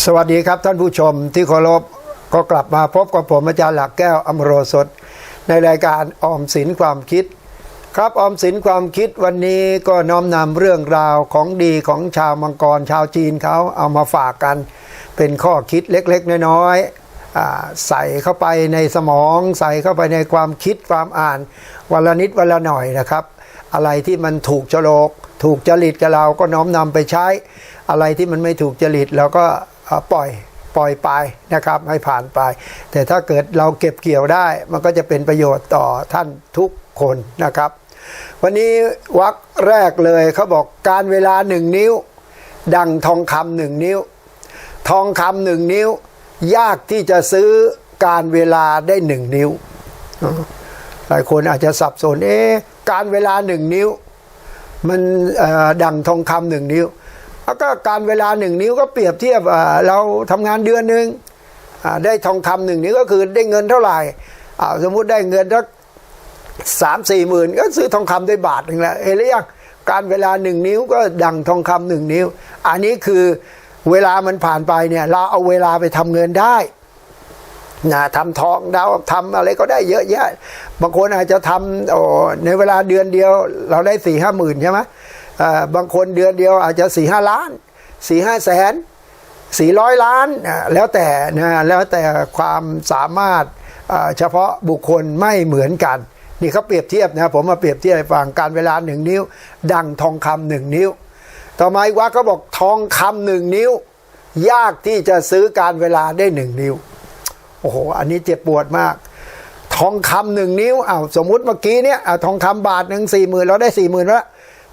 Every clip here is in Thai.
สวัสดีครับท่านผู้ชมที่เคารพก็กลับมาพบกับผมอาจารย์หลักแก้วอมโรสดในรายการออมสินความคิด ครับออมสินความคิดวันนี้ก็น้อมนำเรื่องราวของดีของชาวมังกรชาวจีนเขาเอามาฝากกัน เป็นข้อคิดเล็กๆ น้อยๆใส่เข้าไปในสมอง ใส่เข้าไปในความคิดความอ่านวันละนิดวันละหน่อยนะครับ อะไรที่มันถูกโฉลกถูกจริตกับเราก็น้อมนำไปใช้ อะไรที่มันไม่ถูกจริตเราก็ ปล่อยปล่อยไปนะครับให้ผ่านไป แต่ถ้าเกิดเราเก็บเกี่ยวได้ มันก็จะเป็นประโยชน์ต่อท่านทุกคนนะครับ วันนี้วักแรกเลยเขาบอกการเวลาหนึ่งนิ้ว ดังทองคำหนึ่งนิ้ว ทองคำหนึ่งนิ้ว ยากที่จะซื้อการเวลาได้หนึ่งนิ้ว หลายคนอาจจะสับสนเอ๊ะการเวลาหนึ่งนิ้ว มันดังทองคำหนึ่งนิ้ว แล้วก็การเวลาหนึ่งนิ้วก็เปรียบเทียบเราทำงานเดือนหนึ่งได้ทองคำหนึ่งนิ้วก็คือได้เงินเท่าไหร่สมมุติได้เงินสักสามสี่หมื่นก็ซื้อทองคำได้บาทหนึ่งแล้วเห็นหรือยังการเวลาหนึ่งนิ้วก็ดังทองคำหนึ่งนิ้ว อันนี้คือเวลามันผ่านไปเนี่ยเราเอาเวลาไปทำเงินได้นะทำทองดาวทำอะไรก็ได้เยอะแยะ บางคนอาจจะทำในเวลาเดือนเดียว เราได้สี่ห้าหมื่นใช่ไหม บางคนเดือนเดียวอาจจะสี่ห้าล้านสี่ห้าแสนสี่ร้อยล้านแล้วแต่นะแล้วแต่ความสามารถเฉพาะบุคคลไม่เหมือนกัน นี่เขาเปรียบเทียบนะผมมาเปรียบเทียบฟังการเวลาหนึ่งนิ้ว ดังทองคำหนึ่งนิ้ว ต่อมาอีกว่าเขาบอกทองคำหนึ่งนิ้ว ยากที่จะซื้อการเวลาได้หนึ่งนิ้วโอ้โหอันนี้เจ็บปวดมากทองคำหนึ่งนิ้วเอาสมมุติเมื่อกี้เนี่ยเอาทองคำบาทหนึ่งสี่หมื่นเราได้สี่หมื่นแล้ว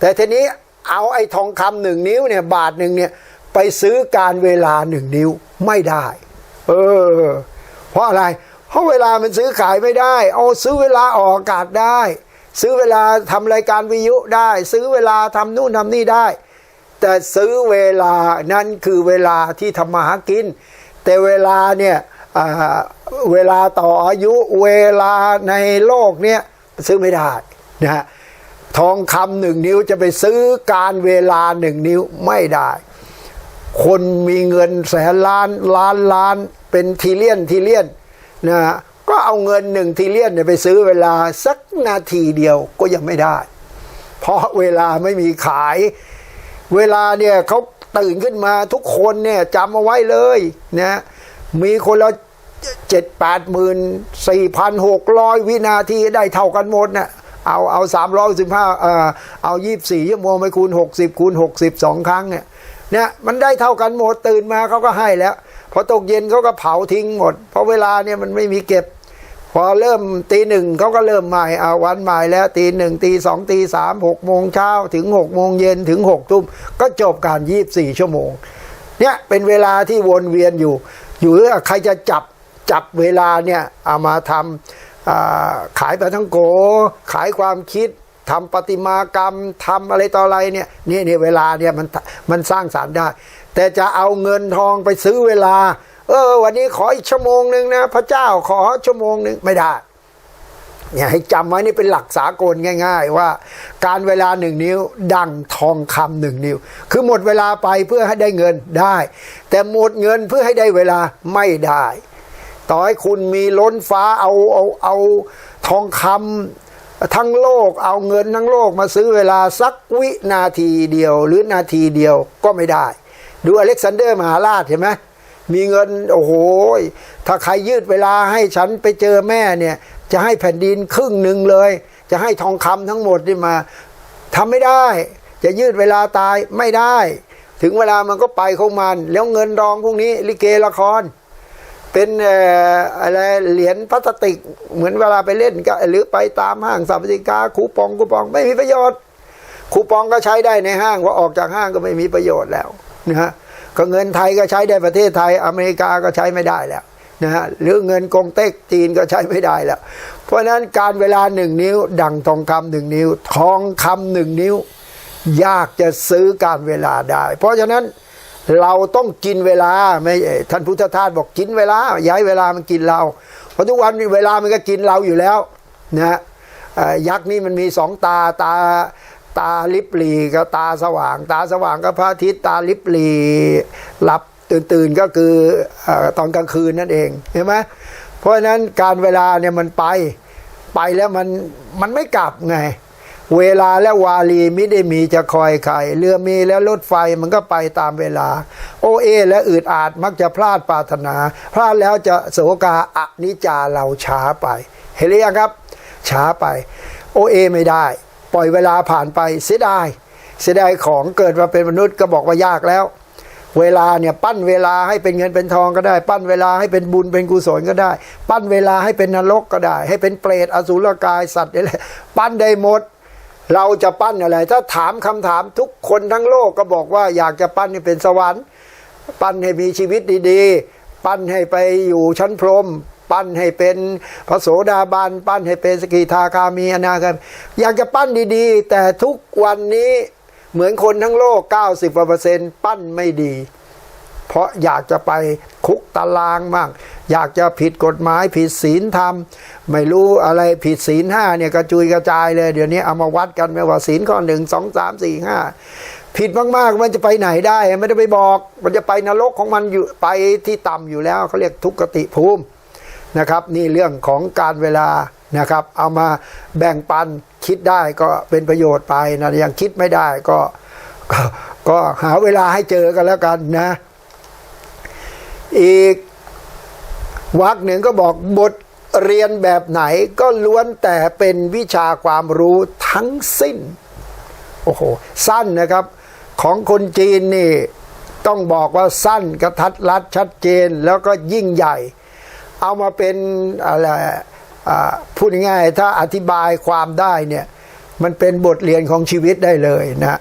แต่ทีนี้เอาไอ้ทองคำหนึ่งนิ้วเนี่ยบาทหนึ่งเนี่ยไปซื้อการเวลาหนึ่งนิ้วไม่ได้ เออ เพราะอะไร เพราะเวลามันซื้อขายไม่ได้ เอาซื้อเวลาออกอากาศได้ ซื้อเวลาทำรายการวิทยุได้ ซื้อเวลาทำนู่นทำนี่ได้ แต่ซื้อเวลานั่นคือเวลาที่ทำมาหากิน แต่เวลาเนี่ยเวลาต่ออายุเวลาในโลกเนี่ยซื้อไม่ได้นะฮะ ทองคำหนึ่งนิ้วจะไปซื้อการเวลาหนึ่งนิ้วไม่ได้ คนมีเงินแสนล้านล้านล้านเป็นทีเลียนทีเลียนนะฮะก็เอาเงินหนึ่งทีเลียนเนี่ยไปซื้อเวลาสักนาทีเดียวก็ยังไม่ได้ เพราะเวลาไม่มีขาย เวลาเนี่ยเขาตื่นขึ้นมาทุกคนเนี่ยจำเอาไว้เลยนะมีคนละเจ็ดแปดหมื่นสี่พันหกร้อยวินาทีได้เท่ากันหมดนะ่ะ เอาเอาสามร้อยสิบห้าเอายี่สิบสี่ชั่วโมงไปคูณหกสิบคูณหกสิบสองครั้งเนี่ยเนี่ยมันได้เท่ากันหมดตื่นมาเขาก็ให้แล้ว พอตกเย็นเขาก็เผาทิ้งหมด เพราะเวลาเนี่ยมันไม่มีเก็บ พอเริ่มตีหนึ่งเขาก็เริ่มใหม่เอาวันใหม่แล้วตีหนึ่งตีสองตีสามหกโมงเช้าถึงหกโมงเย็นถึงหกทุ่มก็จบการยี่บสี่ชั่วโมง เนี่ยเป็นเวลาที่วนเวียนอยู่ อยู่เรื่องใครจะจับจับเวลาเนี่ยเอามาทำอ่า ขายปลาทั้งโก ขายความคิดทำประติมากรรมทำอะไรต่ออะไรเนี่ยนี่นี่เวลาเนี่ยมันมันสร้างสารรค์ได้ แต่จะเอาเงินทองไปซื้อเวลา เออ วันนี้ขออีกชั่วโมงหนึ่งนะพระเจ้าขอชั่วโมงหนึ่งไม่ได้เนี่ยให้จำไว้นี่เป็นหลักสากลง่าย ๆ ว่า การเวลาหนึ่งนิ้ว ดังทองคำหนึ่งนิ้ว คือหมดเวลาไปเพื่อให้ได้เงินได้ แต่หมดเงินเพื่อให้ได้เวลาไม่ได้ ต่อให้คุณมีล้นฟ้าเอาเอาเอาทองคำทั้งโลกเอาเงินทั้งโลกมาซื้อเวลาสักวินาทีเดียว หรือนาทีเดียวก็ไม่ได้ ดูอเล็กซานเดอร์มหาราชเห็นไหมมีเงินโอ้โหถ้าใครยืดเวลาให้ฉันไปเจอแม่เนี่ย จะให้แผ่นดินครึ่งหนึ่งเลย จะให้ทองคำทั้งหมดนี่มาทำไม่ได้ จะยืดเวลาตายไม่ได้ ถึงเวลามันก็ไปของมัน แล้วเงินรองพวกนี้ ลิเกละคร เป็นอะไรเหรียญพลาสติก เหมือนเวลาไปเล่นก็หรือไปตามห้างสรรพสินค้าคูปองคูปองไม่มีประโยชน์ คูปองก็ใช้ได้ในห้างว่าออกจากห้างก็ไม่มีประโยชน์แล้วนะฮะก็เงินไทยก็ใช้ได้ประเทศไทยอเมริกาก็ใช้ไม่ได้แล้วนะฮะหรือเงินกงเต็กจีนก็ใช้ไม่ได้แล้ว เพราะฉะนั้นการเวลาหนึ่งนิ้ว ดังทองคำหนึ่งนิ้ว ทองคำหนึ่งนิ้ว ยากจะซื้อการเวลาได้ เพราะฉะนั้น เราต้องกินเวลาไม่ท่านพุทธทาสบอกกินเวลาย้ายเวลามันกินเราเพราะทุกวันเวลามันก็กินเราอยู่แล้วนะยักษ์นี่มันมีสองตาตาตาลิบหลีกับตาสว่าง ตาสว่างก็พระอาทิตย์ตาลิบหลีหลับตื่นตื่นก็คือเออตอนกลางคืนนั่นเองเห็นไหมเพราะฉะนั้นการเวลาเนี่ยมันไปไปแล้วมันมันไม่กลับไง เวลาและวาลีไม่ได้มีจะคอยใครเรือมีแล้วรถไฟมันก็ไปตามเวลา โอเอ และอืดอาดมักจะพลาดปรารถนา พลาดแล้วจะโสกาอนิจาเราช้าไป เห็นหรือยังครับ ช้าไป โอเอไม่ได้ ปล่อยเวลาผ่านไปเสียดายเสียดายของเกิดมาเป็นมนุษย์ก็บอกว่ายากแล้ว เวลาเนี่ยปั้นเวลาให้เป็นเงินเป็นทองก็ได้ ปั้นเวลาให้เป็นบุญเป็นกุศลก็ได้ ปั้นเวลาให้เป็นนรกก็ได้ ให้เป็นเปรตอสุรกายสัตว์อะไรปั้นได้หมด เราจะปั้นอะไร ถ้าถามคำถามทุกคนทั้งโลกก็บอกว่าอยากจะปั้นให้เป็นสวรรค์ ปั้นให้มีชีวิตดีๆ ปั้นให้ไปอยู่ชั้นพรหมปั้นให้เป็นพระโสดาบันปั้นให้เป็นสกิทาคามีอนาคามีอยากจะปั้นดีๆ แต่ทุกวันนี้เหมือนคนทั้งโลก 90กว่าเปอร์เซ็นต์ปั้นไม่ดี เพราะอยากจะไป คุกตารางบ้างอยากจะผิดกฎหมายผิดศีลธรรม ไม่รู้อะไรผิดศีลห้าเนี่ยกระจุยกระจายเลย เดี๋ยวนี้เอามาวัดกันไม่ว่าศีลข้อหนึ่งสองสามสี่ห้าผิดมากๆมันจะไปไหนได้ ไม่ได้ไปบอก มันจะไปนรกของมันอยู่ไปที่ต่ำอยู่แล้วเขาเรียกทุกขติภูมินะครับ นี่เรื่องของการเวลานะครับ เอามาแบ่งปันคิดได้ก็เป็นประโยชน์ไปนะยังคิดไม่ได้ก็ก็หาเวลาให้เจอกันแล้วกันนะ อีกวักหนึ่งก็บอกบทเรียนแบบไหนก็ล้วนแต่เป็นวิชาความรู้ทั้งสิ้น โอ้โห สั้นนะครับ ของคนจีนนี่ ต้องบอกว่าสั้นกระทัดรัดชัดเจนแล้วก็ยิ่งใหญ่ เอามาเป็นอะไรพูดง่ายๆถ้าอธิบายความได้เนี่ย มันเป็นบทเรียนของชีวิตได้เลยนะ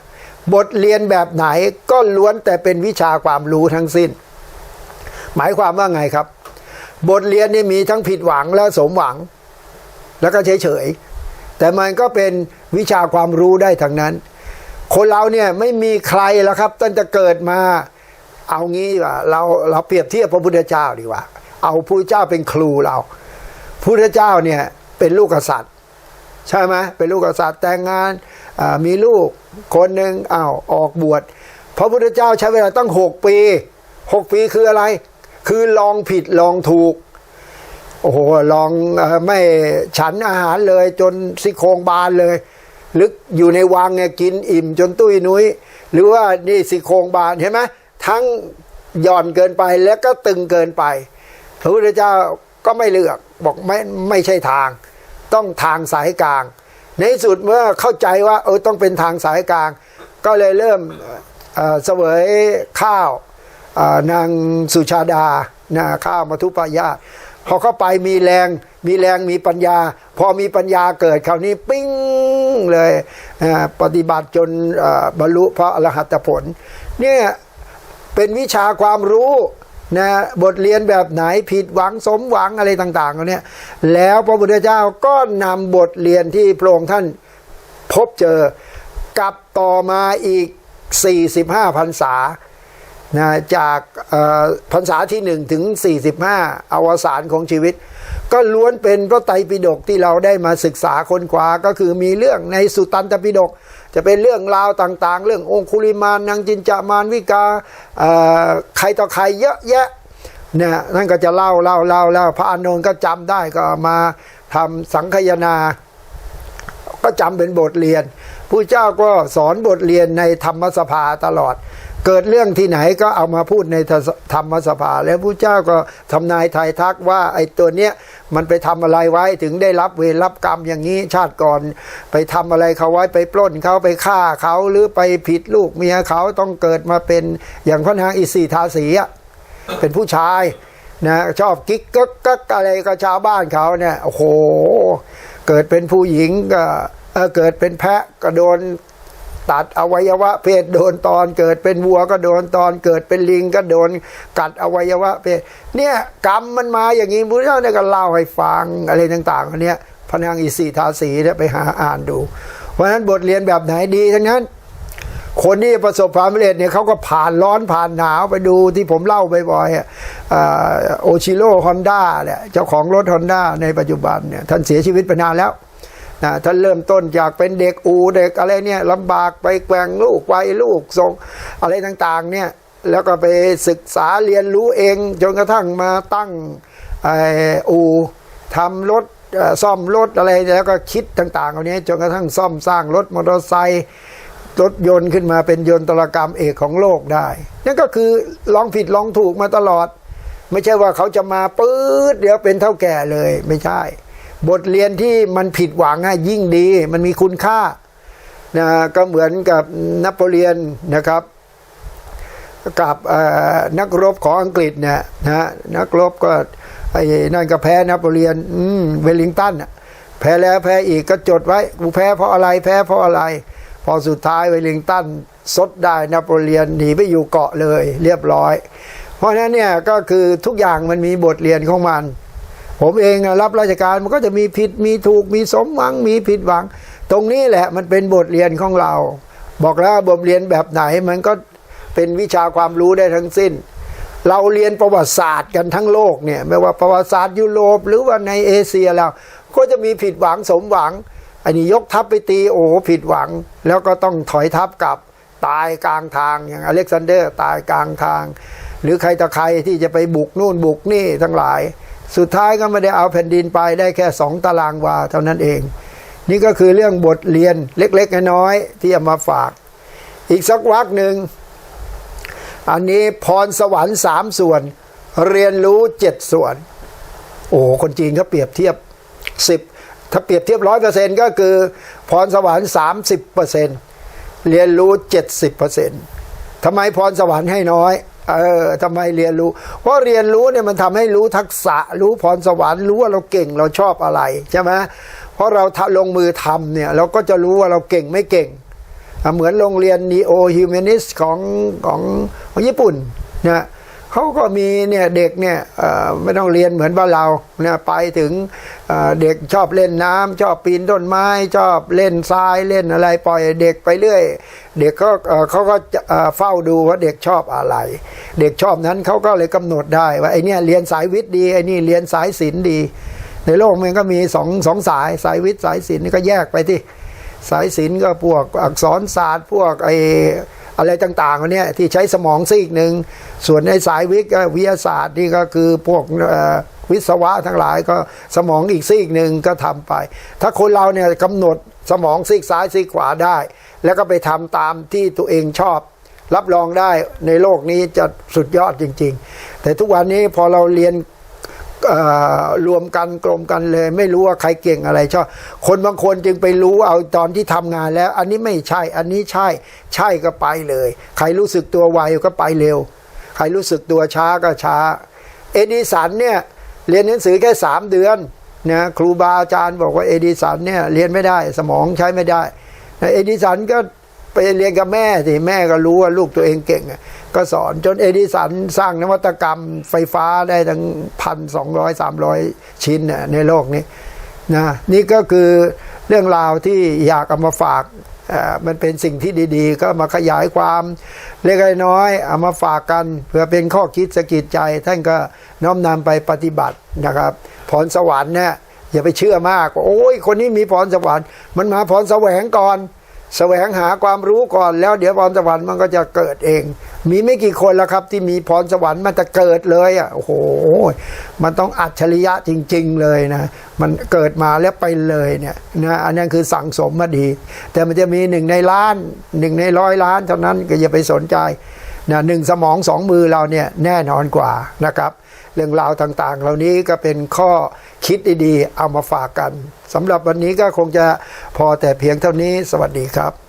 บทเรียนแบบไหนก็ล้วนแต่เป็นวิชาความรู้ทั้งสิ้น หมายความว่าไงครับ บทเรียนนี่มีทั้งผิดหวังและสมหวัง แล้วก็เฉยๆแต่มันก็เป็นวิชาความรู้ได้ทั้งนั้น คนเราเนี่ยไม่มีใครแล้วครับตั้งแต่เกิดมาเอางี้ว่าเราเราเปรียบเทียบพระพุทธเจ้าดีกว่า เอาพระพุทธเจ้าเป็นครูเราพระพุทธเจ้าเนี่ยเป็นลูกกษัตริย์ ใช่ไหมเป็นลูกกษัตริย์แต่งงานมีลูกคนหนึ่งอ้าวออกบวชพระพุทธเจ้าใช้เวลาตั้งหกปีหกปีคืออะไร คือลองผิดลองถูก โอ้โหลองอไม่ฉันอาหารเลยจนซี่โครงบานเลย ลึกอยู่ในวังเนี่ยกินอิ่มจนตุ้ยนุ้ย หรือว่านี่ซี่โครงบานเห็นไหมทั้งหย่อนเกินไปแล้วก็ตึงเกินไปพระพุทธเจ้าก็ไม่เลือกบอกไม่ไม่ใช่ทาง ต้องทางสายกลาง ในสุดเมื่อเข้าใจว่าเออต้องเป็นทางสายกลาง ก็เลยเริ่มเสวยข้าว นางสุชาดานะข้ามาทุปายาพอเข้าไปมีแรง มีแรงมีปัญญา พอมีปัญญาเกิดคราวนี้ปิ้งเลยปฏิบัติจนบรรลุพระอรหัตผล เนี่ยเป็นวิชาความรู้นะบทเรียนแบบไหนผิดหวังสมหวังอะไรต่างๆเนี่ยแล้วพระพุทธเจ้าก็นำบทเรียนที่พระองค์ท่านพบเจอกลับต่อมาอีก 45พรรษา นะจากพรรษาที่1ถึง 45 อวสานของชีวิต ก็ล้วนเป็นพระไตรปิฎกที่เราได้มาศึกษาค้นคว้าก็คือมีเรื่องในสุตตันตปิฎกจะเป็นเรื่องราวต่างๆ เรื่ององคุลิมานนางจินจามานวิกาใครต่อใครเยอะแยะเนี่ยนั่นก็จะเล่าเล่าเล่าเล่าพระอานนท์ก็จำได้ก็มาทำสังคายนา ก็จำเป็นบทเรียนผู้เจ้าก็สอนบทเรียนในธรรมสภาตลอด เกิดเรื่องที่ไหนก็เอามาพูดในธรรมสภา แล้วผู้เจ้าก็ทำนายทายทักว่าไอ้ตัวเนี้ยมันไปทำอะไรไว้ถึงได้รับเวรรับกรรมอย่างนี้ชาติก่อนไปทำอะไรเขาไว้ไปปล้นเขาไปฆ่าเขาหรือไปผิดลูกเมียเขาต้องเกิดมาเป็นอย่างพระนางอิสีทาสีอะเป็นผู้ชายนะชอบกิ๊กกักกักอะไรกับชาวบ้านเขาเนี่ยโอ้โห เกิดเป็นผู้หญิงก็เอ่อเกิดเป็นแพะก็โดน ตัดอวัยวะ เพศโดนตอนเกิดเป็นวัวก็โดนตอนเกิดเป็นลิงก็โดนกัดอวัยวะเพศเนี่ยกรรมมันมาอย่างนี้พระเจ้าเนี่ยก็เล่าให้ฟังอะไรต่างๆอันเนี้ยพระนางอิสีทาสีเนี่ยไปหาอ่านดู เพราะฉะนั้นบทเรียนแบบไหนดีทั้งนั้น คนที่ประสบความสำเร็จเนี่ยเขาก็ผ่านร้อนผ่านหนาวไปดูที่ผมเล่าบ่อยๆโอชิโร่ฮอนด้าเนี่ยเจ้าของรถฮอนด้าในปัจจุบันเนี่ยท่านเสียชีวิตไปนานแล้ว นะท่านเริ่มต้นจากเป็นเด็กอูเด็กอะไรเนี่ยลำบากไปแกว่งลูกไว้ลูกส่งอะไรต่างๆเนี่ยแล้วก็ไปศึกษาเรียนรู้เองจนกระทั่งมาตั้งไอ้อู่ทำรถซ่อมรถอะไรแล้วก็คิดต่างๆเหล่านี้จนกระทั่งซ่อมสร้างรถมอเตอร์ไซค์รถยนต์ขึ้นมาเป็นยนตรกรรมเอกของโลกได้นั่นก็คือลองผิดลองถูกมาตลอด ไม่ใช่ว่าเขาจะมาปื๊ดเดี๋ยวเป็นเท่าแก่เลยไม่ใช่ บทเรียนที่มันผิดหวังอะยิ่งดี มันมีคุณค่านะก็เหมือนกับนโปเลียนนะครับ กับนักรบของอังกฤษเนี่ยนะนักรบก็ไอ้นั่นก็แพ้นโปเลียนอืมเวลิงตันแพ้แล้วแพ้อีกก็จดไว้กูแพ้เพราะอะไรแพ้เพราะอะไร พอสุดท้ายเวลิงตันซดได้นโปเลียนหนีไปอยู่เกาะเลย เรียบร้อย เพราะนั้นเนี่ยก็คือทุกอย่างมันมีบทเรียนของมัน ผมเองรับราชการมันก็จะมีผิดมีถูกมีสมหวังมีผิดหวัง ตรงนี้แหละมันเป็นบทเรียนของเรา บอกแล้วบทเรียนแบบไหนมันก็เป็นวิชาความรู้ได้ทั้งสิ้น เราเรียนประวัติศาสตร์กันทั้งโลกเนี่ยไม่ว่าประวัติศาสตร์ยุโรปหรือว่าในเอเชียแล้วก็จะมีผิดหวังสมหวัง อันนี้ยกทัพไปตีโอ้ผิดหวัง แล้วก็ต้องถอยทัพกลับตายกลางทางอย่างอเล็กซานเดอร์ตายกลางทาง หรือใครต่อใครที่จะไปบุกนู่นบุกนี่ทั้งหลาย สุดท้ายก็ไม่ได้เอาแผ่นดินไปได้แค่สองตารางวาเท่านั้นเอง นี่ก็คือเรื่องบทเรียนเล็กๆน้อยๆที่เอามาฝาก อีกสักวักหนึ่ง อันนี้พรสวรรค์สามส่วน เรียนรู้เจ็ดส่วน โอ้คนจีนเขาเปรียบเทียบสิบถ้าเปรียบเทียบร้อยเปอร์เซ็นก็คือพรสวรรค์สามสิบเปอร์เซ็นเรียนรู้เจ็ดสิบเปอร์เซ็นทำไมพรสวรรค์ให้น้อย เออทำไมเรียนรู้ เพราะเรียนรู้เนี่ยมันทำให้รู้ทักษะ รู้พรสวรรค์รู้ว่าเราเก่งเราชอบอะไรใช่ไหมเพราะเราทะลงมือทำเนี่ยเราก็จะรู้ว่าเราเก่งไม่เก่ง เหมือนโรงเรียนนีโอฮิวแมนิสของของของญี่ปุ่นนะ เขาก็มีเนี่ยเด็กเนี่ยไม่ต้องเรียนเหมือนบ้านเราเนี่ยไปถึงเด็กชอบเล่นน้ำชอบปีนต้นไม้ ชอบเล่นทรายเล่นอะไรปล่อยเด็กไปเรื่อย เด็กก็เขาก็เฝ้าดูว่าเด็กชอบอะไร เด็กชอบนั้นเขาก็เลยกำหนดได้ว่าไอเนี่ยเรียนสายวิทย์ดีไอนี่เรียนสายศิลป์ดี ในโลกมันก็มีสองสองสายสายวิทย์สายศิลป์นี่ก็แยกไปที่สายศิลป์ก็พวกอักษรศาสตร์พวกไอ อะไรต่างๆเนี่ยที่ใช้สมองซีกหนึ่งส่วนในสายวิทย์วิทยาศาสตร์นี่ก็คือพวกวิศวะทั้งหลายก็สมองอีกซีกหนึ่งก็ทำไป ถ้าคนเราเนี่ยกำหนดสมองซีกซ้ายซีกขวาได้ แล้วก็ไปทำตามที่ตัวเองชอบ รับรองได้ในโลกนี้จะสุดยอดจริง ๆ แต่ทุกวันนี้พอเราเรียน รวมกันกลมกันเลย ไม่รู้ว่าใครเก่งอะไรชอบคนบางคนจึงไปรู้เอาตอนที่ทำงานแล้ว อันนี้ไม่ใช่ อันนี้ใช่ ใช่ก็ไปเลย ใครรู้สึกตัวไวก็ไปเร็ว ใครรู้สึกตัวช้าก็ช้า เอดิสันเนี่ยเรียนหนังสือแค่สามเดือนนะครูบาอาจารย์บอกว่าเอดิสันเนี่ยเรียนไม่ได้สมองใช้ไม่ได้เอดิสันก็ไปเรียนกับแม่สิแม่ก็รู้ว่าลูกตัวเองเก่งอะ ก็สอนจนเอดิสันสร้างนวัตกรรมไฟฟ้าได้ทั้งพันสองร้อยสามร้อยชิ้นน่ในโลกนี้นะนี่ก็คือเรื่องราวที่อยากเอามาฝากมันเป็นสิ่งที่ดีๆ ก็มาขยายความเล็กน้อยเอามาฝากกัน เพื่อเป็นข้อคิดสะกิดใจ ท่านก็น้อมนำไปปฏิบัตินะครับพรสวรรค์เนี่ยอย่าไปเชื่อมากว่าโอ้ยคนนี้มีพรสวรรค์ มันมาพรแสวงก่อน แสวงหาความรู้ก่อนแล้วเดี๋ยวพรสวรรค์มันก็จะเกิดเอง มีไม่กี่คนแล้วครับ ที่มีพรสวรรค์มันจะเกิดเลยอะโอ้โห มันต้องอัจฉริยะจริง ๆ เลยนะ มันเกิดมาแล้วไปเลยเนี่ยนะอันนั้นคือสั่งสมมาดี แต่มันจะมีหนึ่งในล้านหนึ่งในร้อยล้านเท่านั้นก็อย่าไปสนใจนะหนึ่งสมองสองมือเราเนี่ยแน่นอนกว่านะครับ เรื่องราวต่างๆ เหล่านี้ก็เป็นข้อ คิดดีๆ เอามาฝากกันสำหรับวันนี้ก็คงจะพอแต่เพียงเท่านี้สวัสดีครับ